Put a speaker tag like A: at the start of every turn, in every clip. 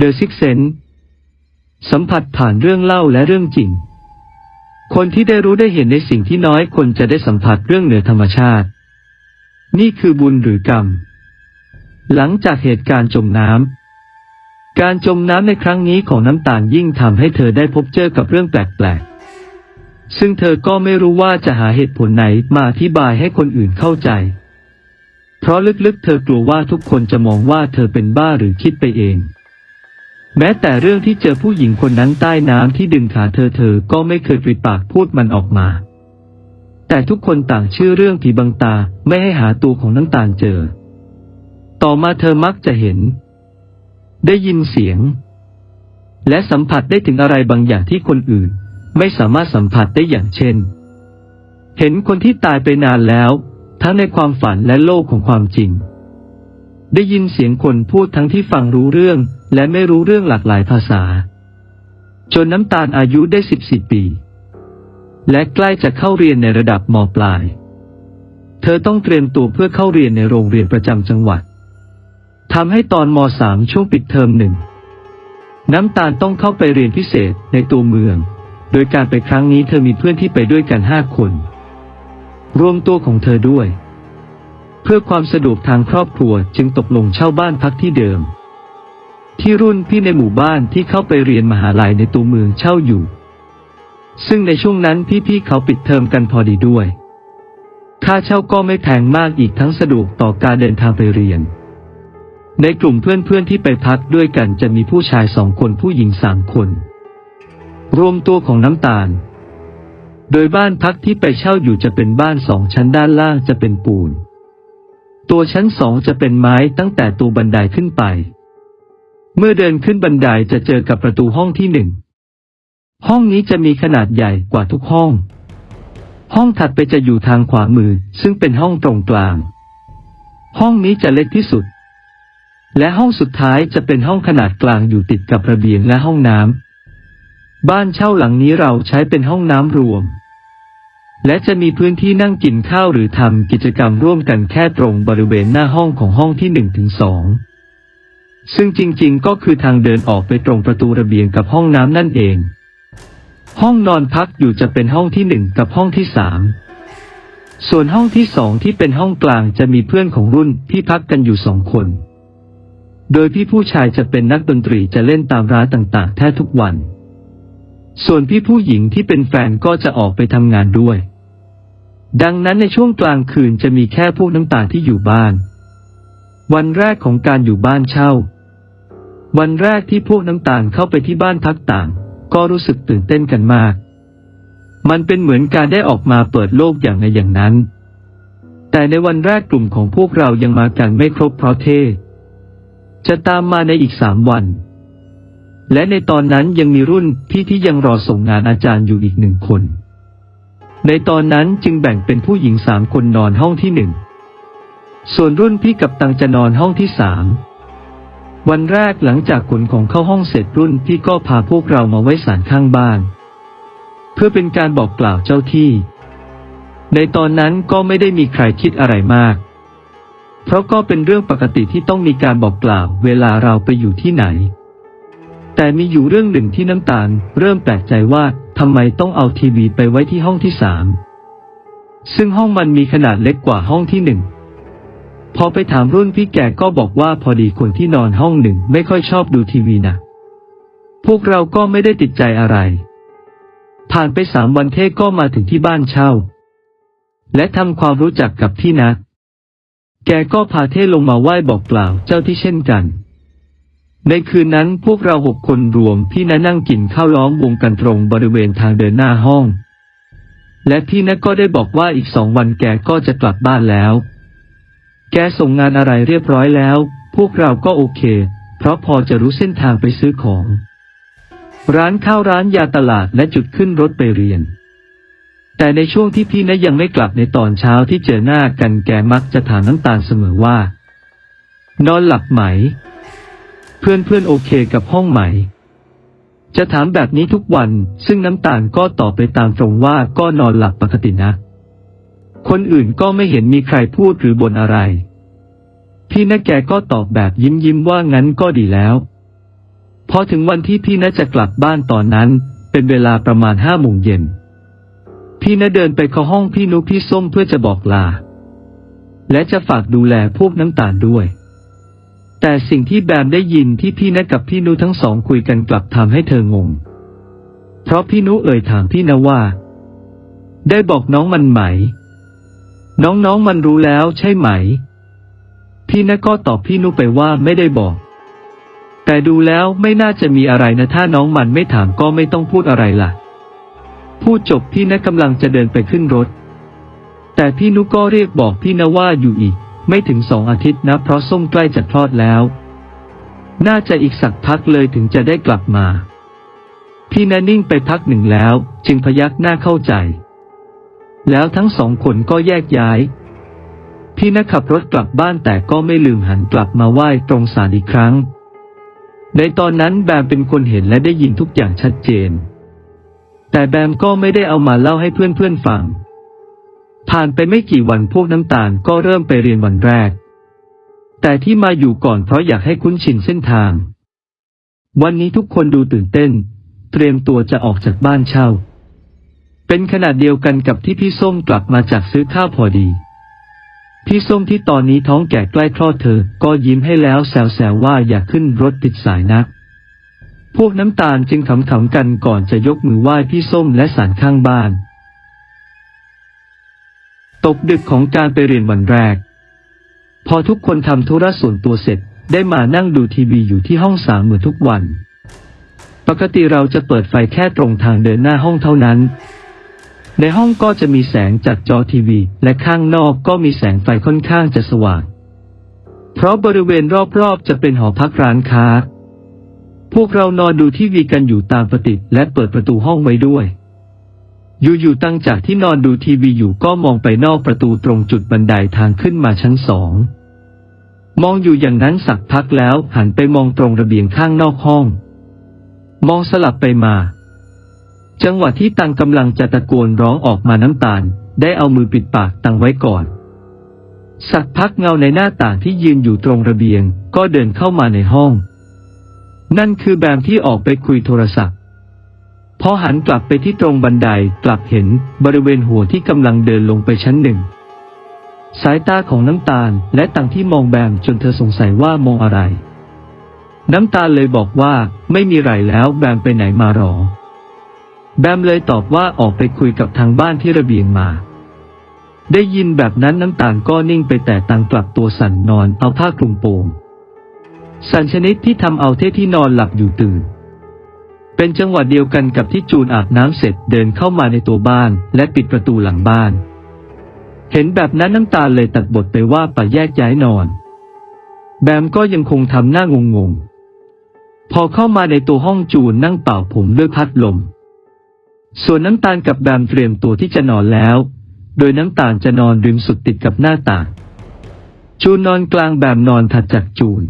A: The Six Sense สัมผัสผ่านเรื่องเล่าและเรื่องจริง คนที่ได้รู้ได้เห็นในสิ่งที่น้อยคนจะได้สัมผัสเรื่องเหนือธรรมชาติ นี่คือบุญหรือกรรม หลังจากเหตุการณ์จมน้ำ การจมน้ำในครั้งนี้ของน้ำตาลยิ่งทำให้เธอได้พบเจอกับเรื่องแปลกๆ ซึ่งเธอก็ไม่รู้ว่าจะหาเหตุผลไหนมาอธิบายให้คนอื่นเข้าใจ เพราะลึกๆ เธอกลัวว่าทุกคนจะมองว่าเธอเป็นบ้าหรือคิดไปเอง แม้แต่เรื่องที่เจอผู้หญิงคนนั้นใต้น้ำที่ดึงขาเธอเธอก็ไม่เคยปริปากพูดมันออกมา แต่ทุกคนต่างเชื่อเรื่องผีบังตาไม่ให้หาตัวของน้ำตาลเจอ ต่อมาเธอมักจะเห็น ได้ยินเสียง และสัมผัสได้ถึงอะไรบางอย่างที่คนอื่น ไม่สามารถสัมผัสได้อย่างเช่น เห็นคนที่ตายไปนานแล้ว ทั้งในความฝันและโลกของความจริง ได้ยินเสียงคนพูดทั้งที่ฟังรู้เรื่อง และไม่รู้เรื่องหลากหลายภาษา จนน้ำตาลอายุได้สิบสี่ปี และใกล้จะเข้าเรียนในระดับมปลาย เธอต้องเตรียมตัวเพื่อเข้าเรียนในโรงเรียนประจำจังหวัดทำให้ตอนมสามช่วงปิดเทอมหนึ่งน้ำตาลต้องเข้าไปเรียนพิเศษในตัวเมือง โดยการไปครั้งนี้เธอมีเพื่อนที่ไปด้วยกันห้าคน รวมตัวของเธอด้วย เพื่อความสะดวกทางครอบครัวจึงตกลงเช่าบ้านพักที่เดิม ที่รุ่นพี่ในหมู่บ้านที่เข้าไปเรียนมหาลัยในตัวเมืองเช่าอยู่ ซึ่งในช่วงนั้นพี่ๆเขาปิดเทอมกันพอดีด้วย ค่าเช่าก็ไม่แพงมากอีกทั้งสะดวกต่อการเดินทางไปเรียน ในกลุ่มเพื่อนๆที่ไปพักด้วยกันจะมีผู้ชายสองคนผู้หญิงสามคน รวมตัวของน้ำตาลโดยบ้านพักที่ไปเช่าอยู่จะเป็นบ้านสองชั้นด้านล่างจะเป็นปูน ตัวชั้นสองจะเป็นไม้ตั้งแต่ตัวบันไดขึ้นไป เมื่อเดินขึ้นบันไดจะเจอกับประตูห้องที่หนึ่ง ห้องนี้จะมีขนาดใหญ่กว่าทุกห้อง ห้องถัดไปจะอยู่ทางขวามือ ซึ่งเป็นห้องตรงกลาง ห้องนี้จะเล็กที่สุด และห้องสุดท้ายจะเป็นห้องขนาดกลางอยู่ติดกับระเบียงและห้องน้ำบ้านเช่าหลังนี้เราใช้เป็นห้องน้ำรวม และจะมีพื้นที่นั่งกินข้าวหรือทำกิจกรรมร่วมกันแค่ตรงบริเวณหน้าห้องของห้องที่หนึ่งถึงสองซึ่งจริงๆ ก็คือทางเดินออกไปตรงประตูระเบียงกับห้องน้ำนั่นเอง ห้องนอนพักอยู่จะเป็นห้องที่หนึ่งกับห้องที่สามส่วนห้องที่สองที่เป็นห้องกลางจะมีเพื่อนของรุ่นที่พักกันอยู่สองคน โดยพี่ผู้ชายจะเป็นนักดนตรีจะเล่นตามร้านต่างๆ แทบทุกวัน ส่วนพี่ผู้หญิงที่เป็นแฟนก็จะออกไปทำงานด้วย ดังนั้นในช่วงกลางคืนจะมีแค่พวกน้ำตาลที่อยู่บ้าน วันแรกของการอยู่บ้านเช่า วันแรกที่พวกน้ำตาลเข้าไปที่บ้านพักต่าง ก็รู้สึกตื่นเต้นกันมาก มันเป็นเหมือนการได้ออกมาเปิดโลกอย่างในอย่างนั้น แต่ในวันแรกกลุ่มของพวกเรายังมากันไม่ครบเพราะเทศ จะตามมาในอีกสามวัน และในตอนนั้นยังมีรุ่นพี่ที่ยังรอส่งงานอาจารย์อยู่อีกหนึ่งคน ในตอนนั้นจึงแบ่งเป็นผู้หญิงสามคนนอนห้องที่หนึ่ง ส่วนรุ่นพี่กับตังจะนอนห้องที่สาม วันแรกหลังจากขนของเข้าห้องเสร็จรุ่นพี่ก็พาพวกเรามาไว้ศาลข้างบ้าน เพื่อเป็นการบอกกล่าวเจ้าที่ ในตอนนั้นก็ไม่ได้มีใครคิดอะไรมาก เพราะก็เป็นเรื่องปกติที่ต้องมีการบอกกล่าวเวลาเราไปอยู่ที่ไหน แต่มีอยู่เรื่องหนึ่งที่น้ำตาล เริ่มแปลกใจว่าทำไมต้องเอาทีวีไปไว้ที่ห้องที่สามซึ่งห้องมันมีขนาดเล็กกว่าห้องที่หนึ่งพอไปถามรุ่นพี่แกก็บอกว่าพอดีคนที่นอนห้องหนึ่งไม่ค่อยชอบดูทีวีนะพวกเราก็ไม่ได้ติดใจอะไร ผ่านไปสามวันเทก็มาถึงที่บ้านเช่า และทำความรู้จักกับพี่นัทแกก็พาเทลงมาไหว้บอกกล่าวเจ้าที่เช่นกัน ในคืนนั้นพวกเราหกคนรวมพี่นัทนั่งกินข้าวล้อมวงกันตรงบริเวณทางเดินหน้าห้อง และพี่นัทก็ได้บอกว่าอีกสองวันแกก็จะกลับบ้านแล้ว แกส่งงานอะไรเรียบร้อยแล้ว พวกเราก็โอเค เพราะพอจะรู้เส้นทางไปซื้อของ ร้านข้าวร้านยาตลาดและจุดขึ้นรถไปเรียน แต่ในช่วงที่พี่นะยังไม่กลับในตอนเช้าที่เจอหน้ากันแกมักจะถามน้ำตาลเสมอว่า นอนหลับไหม เพื่อนเพื่อนๆโอเคกับห้องไหม่ จะถามแบบนี้ทุกวัน ซึ่งน้ำตาลก็ตอบไปตามตรงว่าก็นอนหลับปกตินะ คนอื่นก็ไม่เห็นมีใครพูดหรือบ่นอะไร พี่นะแกก็ตอบแบบยิ้มยิ้มว่างั้นก็ดีแล้ว พอถึงวันที่พี่ณจะกลับบ้านตอนนั้น เป็นเวลาประมาณห้าโมงเย็น พี่ณเดินไปเข้าห้องพี่นุพี่ส้มเพื่อจะบอกลา และจะฝากดูแลพวกน้ำตาลด้วย แต่สิ่งที่แบมได้ยินที่พี่ณกับพี่นุทั้งสองคุยกันกลับทำให้เธองง เพราะพี่นุเอ่ยถามพี่ณว่า ได้บอกน้องมันไหม น้องๆมันรู้แล้วใช่ไหม พี่ณก็ตอบพี่นุไปว่าไม่ได้บอก แต่ดูแล้วไม่น่าจะมีอะไรนะถ้าน้องมันไม่ถามก็ไม่ต้องพูดอะไรล่ะ พูดจบพี่ณกำลังจะเดินไปขึ้นรถ แต่พี่นุก็เรียกบอกพี่ณว่าอยู่อีก ไม่ถึงสองอาทิตย์นะเพราะส้มใกล้จะคลอดแล้ว น่าจะอีกสักพักเลยถึงจะได้กลับมา พี่ณนิ่งไปพักหนึ่งแล้ว จึงพยักหน้าเข้าใจ แล้วทั้งสองคนก็แยกย้าย พี่ณขับรถกลับบ้านแต่ก็ไม่ลืมหันกลับมาไหว้ตรงศาลอีกครั้ง ในตอนนั้นแบมเป็นคนเห็นและได้ยินทุกอย่างชัดเจน แต่แบมก็ไม่ได้เอามาเล่าให้เพื่อนๆฟัง ผ่านไปไม่กี่วันพวกน้ำตาลก็เริ่มไปเรียนวันแรก แต่ที่มาอยู่ก่อนเพราะอยากให้คุ้นชินเส้นทาง วันนี้ทุกคนดูตื่นเต้น เตรียมตัวจะออกจากบ้านเช่า เป็นขนาดเดียวกันกับที่พี่ส้มกลับมาจากซื้อข้าวพอดี พี่ส้มที่ตอนนี้ท้องแก่ใกล้คลอดเธอ ก็ยิ้มให้แล้วแซวๆว่าอย่าขึ้นรถติดสายนัก พวกน้ำตาลจึงขำๆกันก่อนจะยกมือไหว้พี่ส้มและสารข้างบ้าน ตกดึกของการไปเรียนวันแรก พอทุกคนทำธุระส่วนตัวเสร็จได้มานั่งดูทีวีอยู่ที่ห้องสามเหมือนทุกวัน ปกติเราจะเปิดไฟแค่ตรงทางเดินหน้าห้องเท่านั้น ในห้องก็จะมีแสงจากจอทีวี และข้างนอกก็มีแสงไฟค่อนข้างจะสว่าง เพราะบริเวณรอบๆจะเป็นหอพักร้านค้า พวกเรานอนดูทีวีกันอยู่ตามปกติและเปิดประตูห้องไว้ด้วย อยู่ๆตั้งจากที่นอนดูทีวีอยู่ก็มองไปนอกประตูตรงจุดบันไดทางขึ้นมาชั้นสอง มองอยู่อย่างนั้นสักพักแล้วหันไปมองตรงระเบียงข้างนอกห้อง มองสลับไปมา จังหวะที่ตังกำลังจะตะโกนร้องออกมาน้ำตาล ได้เอามือปิดปากตังไว้ก่อน สักพักเงาในหน้าต่างที่ยืนอยู่ตรงระเบียง ก็เดินเข้ามาในห้อง นั่นคือแบมที่ออกไปคุยโทรศัพท์ พอหันกลับไปที่ตรงบันไดกลับเห็นบริเวณหัวที่กำลังเดินลงไปชั้นหนึ่ง สายตาของน้ำตาลและตังที่มองแบมจนเธอสงสัยว่ามองอะไร น้ำตาลเลยบอกว่าไม่มีไรแล้วแบมไปไหนมาหรอ แบมเลยตอบว่าออกไปคุยกับทางบ้านที่ระเบียงมา ได้ยินแบบนั้นน้ำตาลก็นิ่งไปแต่ตังกลับตัวสั่นนอนเอาผ้าคลุมโปงสันชนิดที่ทำเอาเทที่นอนหลับอยู่ตื่น เป็นจังหวะเดียวกันกับที่จูนอาบน้ำเสร็จเดินเข้ามาในตัวบ้าน และปิดประตูหลังบ้าน เห็นแบบนั้นน้ำตาเลยตัดบทไปว่าป่าแยกย้ายนอน แบมก็ยังคงทำหน้างงงพอเข้ามาในตัวห้องจูนนั่งเป่าผมด้วยพัดลม ส่วนน้ำตาลกับแบมเตรียมตัวที่จะนอนแล้ว โดยน้ำตาลจะนอนริมสุดติดกับหน้าต่าง จูนนอนกลางแบมนอนถัดจากจูน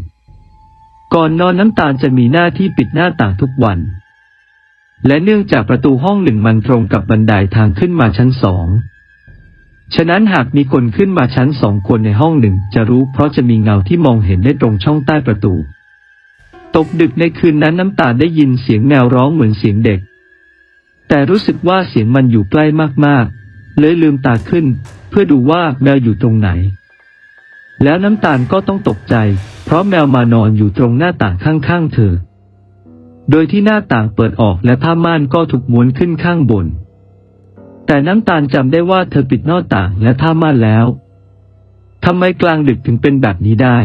A: ก่อนนอนน้ำตาลจะมีหน้าที่ปิดหน้าต่างทุกวัน และเนื่องจากประตูห้องหนึ่งมันตรงกับบันไดทางขึ้นมาชั้นสอง ฉะนั้นหากมีคนขึ้นมาชั้นสองคนในห้องหนึ่งจะรู้เพราะจะมีเงาที่มองเห็นได้ตรงช่องใต้ประตู ตกดึกในคืนนั้นน้ำตาได้ยินเสียงแมวร้องเหมือนเสียงเด็ก แต่รู้สึกว่าเสียงมันอยู่ใกล้มากๆ เลยลืมตาขึ้น เพื่อดูว่าแมวอยู่ตรงไหน แล้วน้ำตาลก็ต้องตกใจ เพราะแมวมานอนอยู่ตรงหน้าต่างข้างๆเธอ โดยที่หน้าต่างเปิดออกและผ้าม่านก็ถูกม้วนขึ้นข้างบน แต่น้ำตาลจำได้ว่าเธอปิดหน้าต่างและผ้าม่านแล้วทำไมกลางดึกถึงเป็นแบบนี้ได้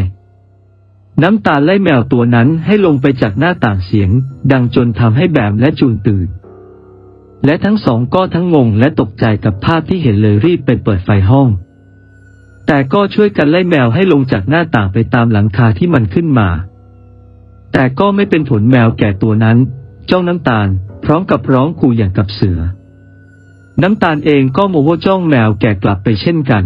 A: น้ำตาลไล่แมวตัวนั้นให้ลงไปจากหน้าต่างเสียง ดังจนทำให้แบมและจูนตื่น และทั้งสองก็ทั้งงงและตกใจกับภาพที่เห็นเลยรีบไปเปิดไฟห้อง แต่ก็ช่วยกันไล่แมวให้ลงจากหน้าต่างไปตามหลังคาที่มันขึ้นมา แต่ก็ไม่เป็นผลแมวแก่ตัวนั้น จ้องน้ำตาล พร้อมกับร้องขู่อย่างกับเสือ น้ำตาลเองก็โมโหจ้องแมวแก่กลับไปเช่นกัน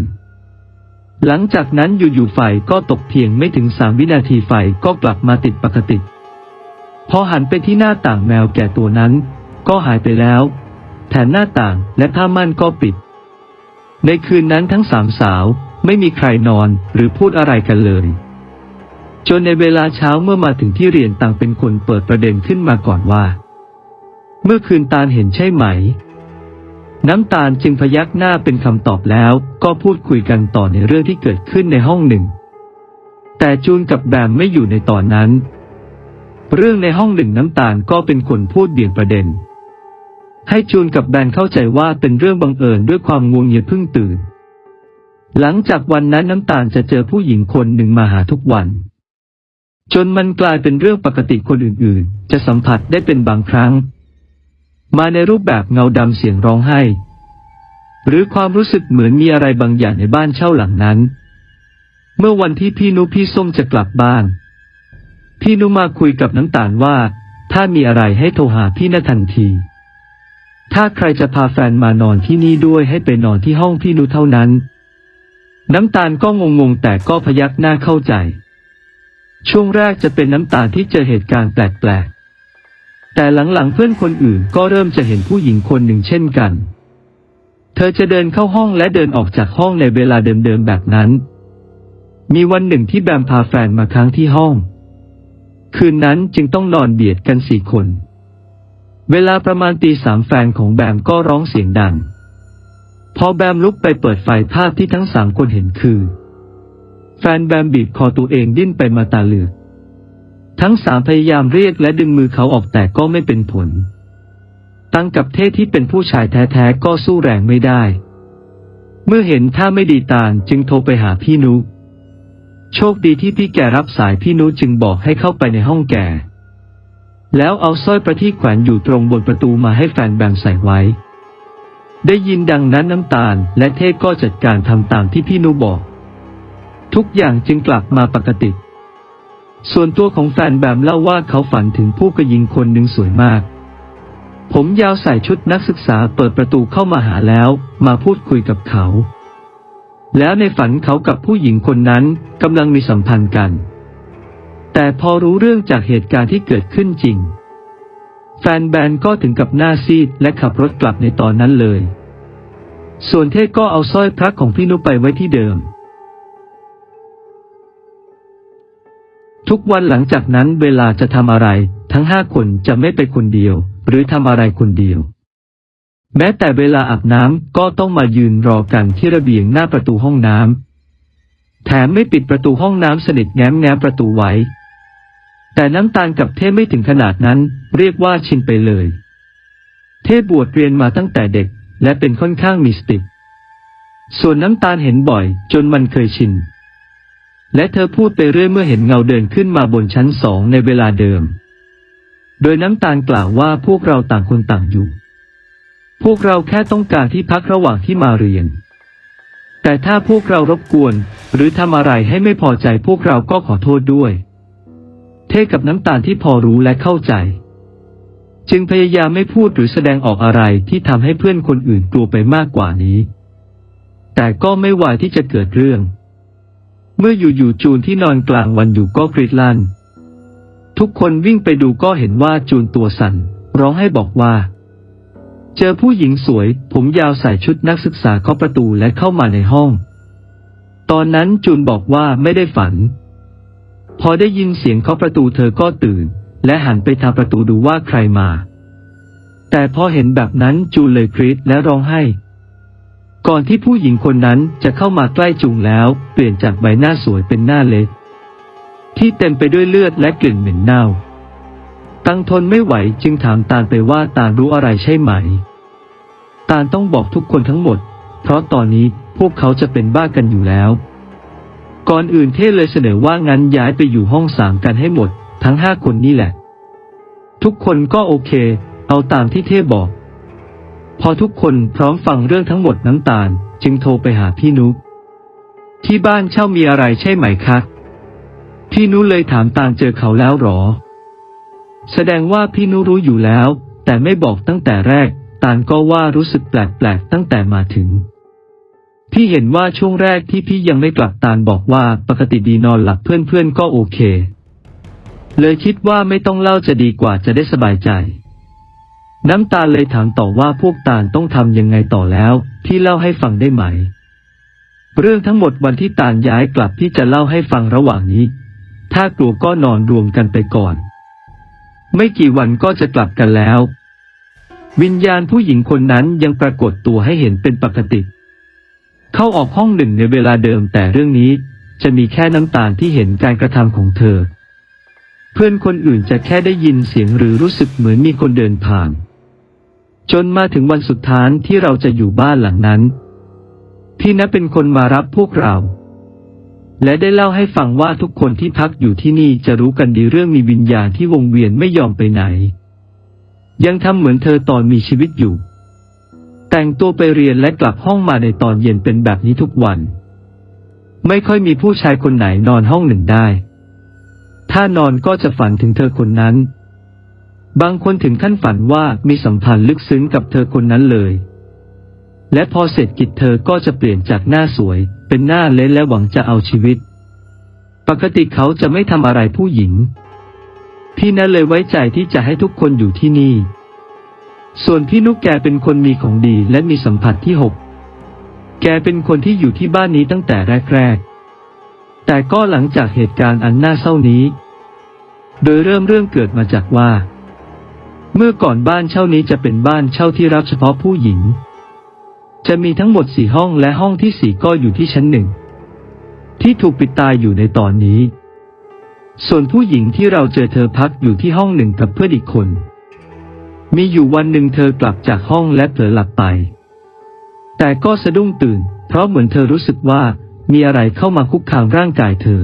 A: หลังจากนั้นอยู่ๆไฟก็ตกเพียงไม่ถึงสามวินาทีไฟก็กลับมาติดปกติ พอหันไปที่หน้าต่างแมวแก่ตัวนั้น ก็หายไปแล้วแถมหน้าต่างและผ้าม่านก็ปิด ในคืนนั้นทั้งสามสาวไม่มีใครนอนหรือพูดอะไรกันเลย จนในเวลาเช้าเมื่อมาถึงที่เรียนต่างเป็นคนเปิดประเด็นขึ้นมาก่อนว่า เมื่อคืนตาลเห็นใช่ไหม น้ำตาลจึงพยักหน้าเป็นคำตอบแล้ว ก็พูดคุยกันต่อในเรื่องที่เกิดขึ้นในห้องหนึ่ง แต่จูนกับแบมไม่อยู่ในตอนนั้น เรื่องในห้องหนึ่งน้ำตาลก็เป็นคนพูดเบี่ยงประเด็น ให้จูนกับแบนเข้าใจว่าเป็นเรื่องบังเอิญด้วยความงวงเงียเพิ่งตื่น หลังจากวันนั้นน้ำตาลจะเจอผู้หญิงคนหนึ่งมาหาทุกวัน จนมันกลายเป็นเรื่องปกติคนอื่นๆ จะสัมผัสได้เป็นบางครั้ง มาในรูปแบบเงาดำเสียงร้องไห้ หรือความรู้สึกเหมือนมีอะไรบางอย่างในบ้านเช่าหลังนั้น เมื่อวันที่พี่นุพี่ส้มจะกลับบ้าน พี่นุมาคุยกับน้ำตาลว่า ถ้ามีอะไรให้โทรหาพี่นาทันที ถ้าใครจะพาแฟนมานอนที่นี่ด้วยให้ไปนอนที่ห้องพี่นุเท่านั้น น้ำตาลก็งงๆแต่ก็พยักหน้าเข้าใจ ช่วงแรกจะเป็นน้ำตาที่เจอเหตุการณ์แปลกๆ แต่หลังๆเพื่อนคนอื่นก็เริ่มจะเห็นผู้หญิงคนหนึ่งเช่นกัน เธอจะเดินเข้าห้องและเดินออกจากห้องในเวลาเดิมๆแบบนั้น มีวันหนึ่งที่แบมพาแฟนมาค้างที่ห้อง คืนนั้นจึงต้องนอนเบียดกันสี่คน เวลาประมาณตีสามแฟนของแบมก็ร้องเสียงดัง พอแบมลุกไปเปิดไฟภาพที่ทั้งสามคนเห็นคือ แฟนแบมบีบคอตัวเองดิ้นไปมาตาเหลือกทั้งสามพยายามเรียกและดึงมือเขาออกแต่ก็ไม่เป็นผล ตั้งกับเทศที่เป็นผู้ชายแท้ๆก็สู้แรงไม่ได้ เมื่อเห็นท่าไม่ดีตาลจึงโทรไปหาพี่นุ โชคดีที่พี่แกรับสายพี่นุจึงบอกให้เข้าไปในห้องแก แล้วเอาสร้อยประที่แขวนอยู่ตรงบนประตูมาให้แฟนแบมใส่ไว้ ได้ยินดังนั้นน้ำตาลและเทศก็จัดการทำตามที่พี่นุบอก ทุกอย่างจึงกลับมาปกติ ส่วนตัวของแฟนแบมเล่าว่าเขาฝันถึงผู้กระยิงคนหนึ่งสวยมาก ผมยาวใส่ชุดนักศึกษาเปิดประตูเข้ามาหาแล้ว มาพูดคุยกับเขา แล้วในฝันเขากับผู้หญิงคนนั้นกำลังมีสัมพันธ์กัน แต่พอรู้เรื่องจากเหตุการณ์ที่เกิดขึ้นจริง แฟนแบนก็ถึงกับหน้าซีดและขับรถกลับในตอนนั้นเลย ส่วนเทศก็เอาสร้อยพระของพี่นุไปไว้ที่เดิม ทุกวันหลังจากนั้นเวลาจะทำอะไร ทั้งห้าคนจะไม่ไปคนเดียว หรือทำอะไรคนเดียว แม้แต่เวลาอาบน้ำก็ต้องมายืนรอกันที่ระเบียงหน้าประตูห้องน้ำแถมไม่ปิดประตูห้องน้ำสนิทแง้มแง้มประตูไว้ แต่น้ำตาลกับเทพไม่ถึงขนาดนั้น เรียกว่าชินไปเลย เทพบวชเรียนมาตั้งแต่เด็ก และเป็นค่อนข้างมีสติ ส่วนน้ำตาลเห็นบ่อย จนมันเคยชิน และเธอพูดไปเรื่อยเมื่อเห็นเงาเดินขึ้นมาบนชั้นสองในเวลาเดิม โดยน้ำตาลกล่าวว่าพวกเราต่างคนต่างอยู่ พวกเราแค่ต้องการที่พักระหว่างที่มาเรียน แต่ถ้าพวกเรารบกวน หรือทำอะไรให้ไม่พอใจพวกเราก็ขอโทษด้วย เท่กับน้ำตาลที่พอรู้และเข้าใจ จึงพยายามไม่พูดหรือแสดงออกอะไรที่ทำให้เพื่อนคนอื่นกลัวไปมากกว่านี้ แต่ก็ไม่ไหวที่จะเกิดเรื่อง เมื่ออยู่ๆจูนที่นอนกลางวันอยู่ก็กรีดลั่น ทุกคนวิ่งไปดูก็เห็นว่าจูนตัวสั่น ร้องให้บอกว่า เจอผู้หญิงสวย ผมยาวใส่ชุดนักศึกษาเคาะประตูและเข้ามาในห้อง ตอนนั้นจูนบอกว่าไม่ได้ฝัน พอได้ยินเสียงเคาะประตูเธอก็ตื่น และหันไปทางประตูดูว่าใครมา แต่พอเห็นแบบนั้นจูนเลยกรีดและร้องไห้ ก่อนที่ผู้หญิงคนนั้นจะเข้ามาใกล้จุงแล้ว เปลี่ยนจากใบหน้าสวยเป็นหน้าเล็ก ที่เต็มไปด้วยเลือดและกลิ่นเหม็นเน่า ตังทนไม่ไหวจึงถามตาลไปว่าตาลรู้อะไรใช่ไหม ตาลต้องบอกทุกคนทั้งหมด เพราะตอนนี้พวกเขาจะเป็นบ้ากันอยู่แล้ว ก่อนอื่นเทศเลยเสนอว่างั้นย้ายไปอยู่ห้องสามกันให้หมด ทั้งห้าคนนี่แหละ ทุกคนก็โอเค เอาตามที่เทพบอก พอทุกคนพร้อมฟังเรื่องทั้งหมดน้ำตาล จึงโทรไปหาพี่นุที่บ้านเช่ามีอะไรใช่ไหมคะพี่นุเลยถามตาลเจอเขาแล้วหรอ แสดงว่าพี่นุรู้อยู่แล้ว แต่ไม่บอกตั้งแต่แรก ตาลก็ว่ารู้สึกแปลกๆตั้งแต่มาถึง พี่เห็นว่าช่วงแรกที่พี่ยังไม่กลับตาลบอกว่าปกติดีนอนหลับเพื่อนๆก็โอเค เลยคิดว่าไม่ต้องเล่าจะดีกว่าจะได้สบายใจ น้ำตาเลยถามต่อว่าพวกตาลต้องทำยังไงต่อแล้วพี่เล่าให้ฟังได้ไหม เรื่องทั้งหมดวันที่ตาลย้ายกลับพี่จะเล่าให้ฟังระหว่างนี้ถ้าถ้ากลัวก็นอนรวมกันไปก่อน ไม่กี่วันก็จะกลับกันแล้ว วิญญาณผู้หญิงคนนั้นยังปรากฏตัวให้เห็นเป็นปกติ เข้าออกห้องหนึ่งในเวลาเดิมแต่เรื่องนี้จะมีแค่น้ำตาลที่เห็นการกระทำของเธอ เพื่อนคนอื่นจะแค่ได้ยินเสียงหรือรู้สึกเหมือนมีคนเดินผ่าน จนมาถึงวันสุดท้ายที่เราจะอยู่บ้านหลังนั้น พี่นะเป็นคนมารับพวกเรา และได้เล่าให้ฟังว่าทุกคนที่พักอยู่ที่นี่จะรู้กันดีเรื่องมีวิญญาณที่วงเวียนไม่ยอมไปไหน ยังทำเหมือนเธอตอนมีชีวิตอยู่ แต่งตัวไปเรียนและกลับห้องมาในตอนเย็นเป็นแบบนี้ทุกวัน ไม่ค่อยมีผู้ชายคนไหนนอนห้องหนึ่งได้ ถ้านอนก็จะฝันถึงเธอคนนั้น บางคนถึงขั้นฝันว่ามีสัมพันธ์ลึกซึ้งกับเธอคนนั้นเลย และพอเสร็จกิจเธอก็จะเปลี่ยนจากหน้าสวย เป็นหน้าเละและหวังจะเอาชีวิต ปกติเขาจะไม่ทำอะไรผู้หญิง พี่นั้นเลยไว้ใจที่จะให้ทุกคนอยู่ที่นี่ ส่วนพี่นุกแกเป็นคนมีของดีและมีสัมผัสที่หก แกเป็นคนที่อยู่ที่บ้านนี้ตั้งแต่แรกๆ แต่ก็หลังจากเหตุการณ์อันน่าเศร้านี้ โดยเริ่มเรื่องเกิดมาจากว่า เมื่อก่อนบ้านเช่านี้จะเป็นบ้านเช่าที่รับเฉพาะผู้หญิง จะมีทั้งหมดสี่ห้องและห้องที่สี่ก็อยู่ที่ชั้นหนึ่ง ที่ถูกปิดตายอยู่ในตอนนี้ ส่วนผู้หญิงที่เราเจอเธอพักอยู่ที่ห้องหนึ่งกับเพื่อนอีกคน มีอยู่วันหนึ่งเธอกลับจากห้องและเผลอหลับไป แต่ก็สะดุ้งตื่น เพราะเหมือนเธอรู้สึกว่ามีอะไรเข้ามาคุกคามร่างกายเธอ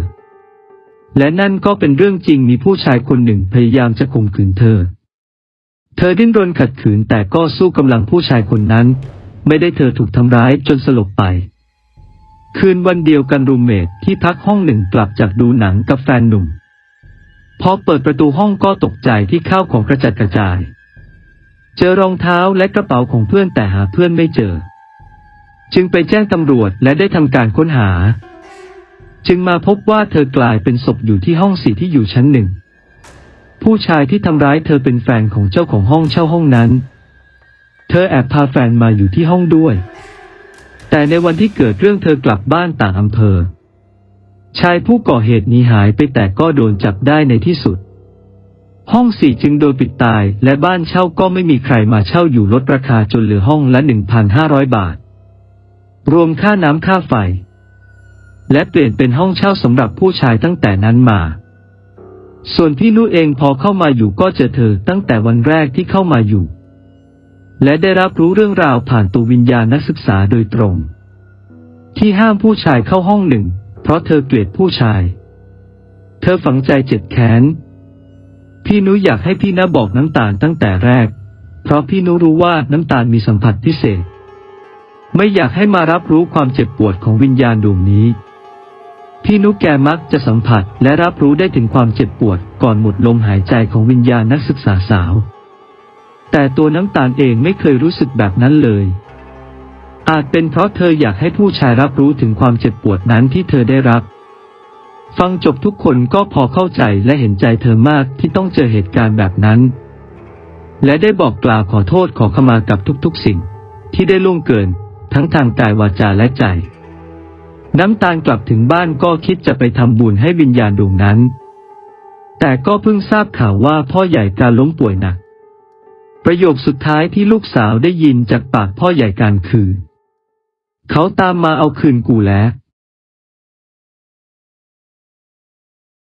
A: และนั่นก็เป็นเรื่องจริงมีผู้ชายคนหนึ่งพยายามจะข่มขืนเธอ เธอดิ้นรนขัดขืนแต่ก็สู้กำลังผู้ชายคนนั้น ไม่ได้เธอถูกทำร้ายจนสลบไป คืนวันเดียวกันรูมเมทที่พักห้องหนึ่งกลับจากดูหนังกับแฟนหนุ่ม พอเปิดประตูห้องก็ตกใจที่ข้าวของกระจัดกระจาย เจอรองเท้าและกระเป๋าของเพื่อนแต่หาเพื่อนไม่เจอ จึงไปแจ้งตำรวจและได้ทำการค้นหา จึงมาพบว่าเธอกลายเป็นศพอยู่ที่ห้องสี่ที่อยู่ชั้นหนึ่ง ผู้ชายที่ทำร้ายเธอเป็นแฟนของเจ้าของห้องเช่าห้องนั้น เธอแอบพาแฟนมาอยู่ที่ห้องด้วย แต่ในวันที่เกิดเรื่องเธอกลับบ้านต่างอำเภอ ชายผู้ก่อเหตุหนีหายไปแต่ก็โดนจับได้ในที่สุด ห้องสี่จึงโดนปิดตายและบ้านเช่าก็ไม่มีใครมาเช่าอยู่ลดราคาจนเหลือห้องละ 1,500 บาท รวมค่าน้ำค่าไฟ และเปลี่ยนเป็นห้องเช่าสำหรับผู้ชายตั้งแต่นั้นมา ส่วนพี่นุเองพอเข้ามาอยู่ก็เจอเธอตั้งแต่วันแรกที่เข้ามาอยู่ และได้รับรู้เรื่องราวผ่านตัววิญญาณนักศึกษาโดยตรง ที่ห้ามผู้ชายเข้าห้องหนึ่ง เพราะเธอเกลียดผู้ชาย เธอฝังใจเจ็บแค้น พี่นุอยากให้พี่นาบอกน้ำตาลตั้งแต่แรก เพราะพี่นุรู้ว่าน้ำตาลมีสัมผัสพิเศษ ไม่อยากให้มารับรู้ความเจ็บปวดของวิญญาณดวงนี้ พี่นุกแกมักจะสัมผัสและรับรู้ได้ถึงความเจ็บปวดก่อนหมดลมหายใจของวิญญาณนักศึกษาสาว แต่ตัวน้ำตาลเองไม่เคยรู้สึกแบบนั้นเลย อาจเป็นเพราะเธออยากให้ผู้ชายรับรู้ถึงความเจ็บปวดนั้นที่เธอได้รับ ฟังจบทุกคนก็พอเข้าใจและเห็นใจเธอมากที่ต้องเจอเหตุการณ์แบบนั้น และได้บอกกล่าวขอโทษขอขมากับทุกๆสิ่ง ที่ได้ล่วงเกิน ทั้งทางกายวาจาและใจ น้ำตาลกลับถึงบ้านก็คิดจะไปทำบุญให้วิญญาณดวงนั้น แต่ก็เพิ่งทราบข่าวว่าพ่อใหญ่การล้มป่วยหนัก ประโยคสุดท้ายที่ลูกสาวได้ยินจากปากพ่อใหญ่การคือ เขาตามมาเอาคืนกูแล้ว